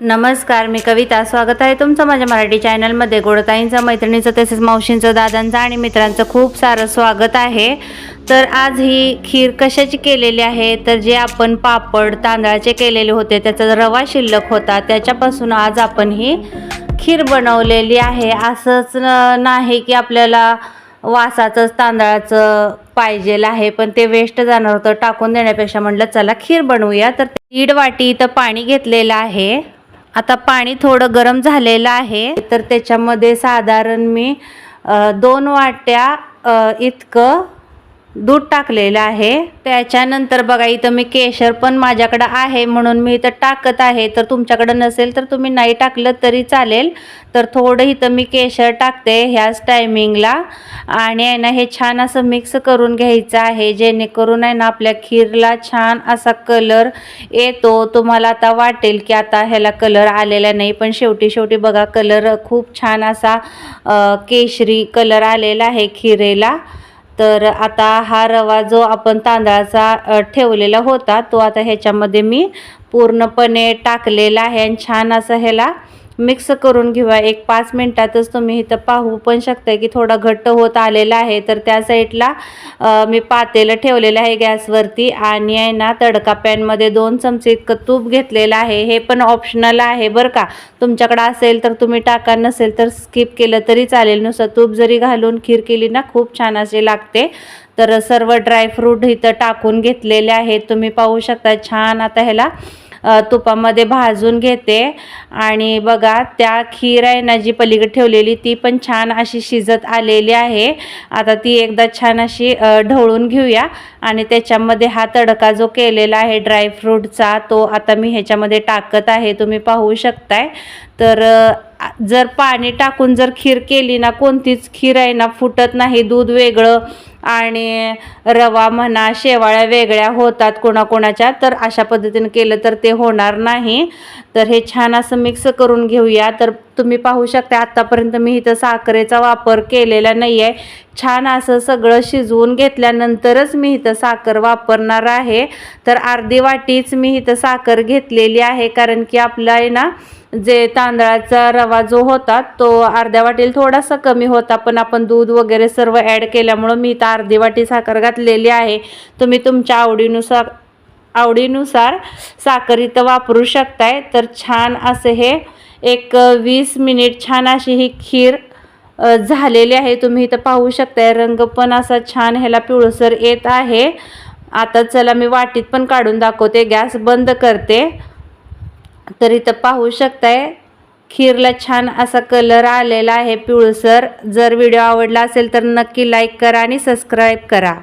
नमस्कार मी कविता. स्वागत आहे तुमचं माझ्या मराठी चॅनलमध्ये. गोडताईंचं मैत्रिणीचं तसेच मावशींचं दादांचं आणि मित्रांचं खूप सारं स्वागत आहे. तर आज ही खीर कशाची केलेली आहे? तर जे आपण पापड तांदळाचे केलेले होते त्याचा रवा शिल्लक होता. त्याच्यापासून आज आपण ही खीर बनवलेली आहे. असंच नाही की आपल्याला वासाचंच तांदळाचं पाहिजेल आहे पण ते वेस्ट जाणार होतं. टाकून देण्यापेक्षा म्हटलं चला खीर बनवूया. तर दीड वाटी इथं पाणी घेतलेलं आहे. आता पाणी थोडं गरम झालेलं आहे. तर त्याच्यामध्ये साधारण मी दोन वाट्या इतकं दूध टाकलेलं आहे. त्याच्यानंतर बघा इथं मी केशर पण माझ्याकडं आहे म्हणून मी इथं टाकत आहे. तर तुमच्याकडं नसेल तर तुम्ही नाही टाकलं तरी चालेल. तर थोडं इथं मी केशर टाकते ह्याच टायमिंगला आणि आहे ना हे छान असं मिक्स करून घ्यायचं आहे. जेणेकरून आहे ना आपल्या खीरला छान असा कलर येतो. तुम्हाला आता वाटेल की आता ह्याला कलर आलेला नाही पण शेवटी शेवटी बघा कलर खूप छान असा केशरी कलर आलेला आहे खिरेला. तर आता हा रवा जो आपण तांदळाचा ठेवलेला होता तो आता ह्याच्यामध्ये मी पूर्णपणे टाकलेला आहे आणि छान असं ह्याला मिक्स करून घेऊया. एक पाच मिनटातच तुम्ही इथं पाहू पण शकता की थोडा घट्ट होत आलेला आहे. तर त्या साईडला मी पातेलं ठेवलेलं आहे गॅसवरती आणि आहे ना तडका पॅनमध्ये दोन चमचे इतकं तूप घेतलेलं आहे. हे पण ऑप्शनल आहे बरं का. तुमच्याकडं असेल तर तुम्ही टाका नसेल तर स्किप केलं तरी चालेल. नुसतं तूप जरी घालून खीर केली ना खूप छान असे लागते. तर सर्व ड्रायफ्रूट इथं टाकून घेतलेले आहेत. तुम्ही पाहू शकता छान आता ह्याला तुपामध्ये भाजून घेते. आणि बघा त्या खीर आहे ना जी पलीकडे ठेवलेली ती पण छान अशी शिजत आलेली आहे. आता ती एकदा छान अशी ढवळून घेऊया. आणि त्याच्यामध्ये हा तडका जो केलेला आहे ड्रायफ्रूटचा तो आता मी ह्याच्यामध्ये टाकत आहे. तुम्ही पाहू शकताय. तर जर पाणी टाकून जर खीर केली ना कोणतीच खीर आहे ना फुटत नाही दूध वेगळं आणि रवा म्हणा शेवाळ्या वेगळ्या होतात कोणाकोणाच्या तर अशा पद्धतीने केलं तर ते होणार नाही. तर हे छान असं मिक्स करून घेऊया. तर तुम्ही पाहू शकता आत्तापर्यंत मी इथं साखरेचा वापर केलेला नाही आहे छान असं सगळं शिजवून घेतल्यानंतरच मी इथं साखर वापरणार आहे. तर अर्धी वाटीच मी इथं साखर घेतलेली आहे कारण की आपलं आहे ना जे तांदळाचा रवा जो होता तो अर्ध्या वाटीला थोडासा कमी होता पण आपण दूध वगैरे सर्व ॲड केल्यामुळं मी इथं अर्धी वाटी साखर घातलेली आहे. तुम्ही तुमच्या आवडीनुसार आवडीनुसार साखर इथं वापरू शकताय. तर छान असं हे एक वीस मिनिट छान अशी ही खीर झालेली आहे. तुम्ही इथं पाहू शकताय. रंग पण असा छान ह्याला पिवळसर येत आहे. आता चला मी वाटीत पण काढून दाखवते. गॅस बंद करते. तर इथं पाहू शकताय. खीरला छान असा कलर आलेला आहे पिवळसर. जर व्हिडिओ आवडला असेल तर नक्की लाईक करा आणि सबस्क्राईब करा.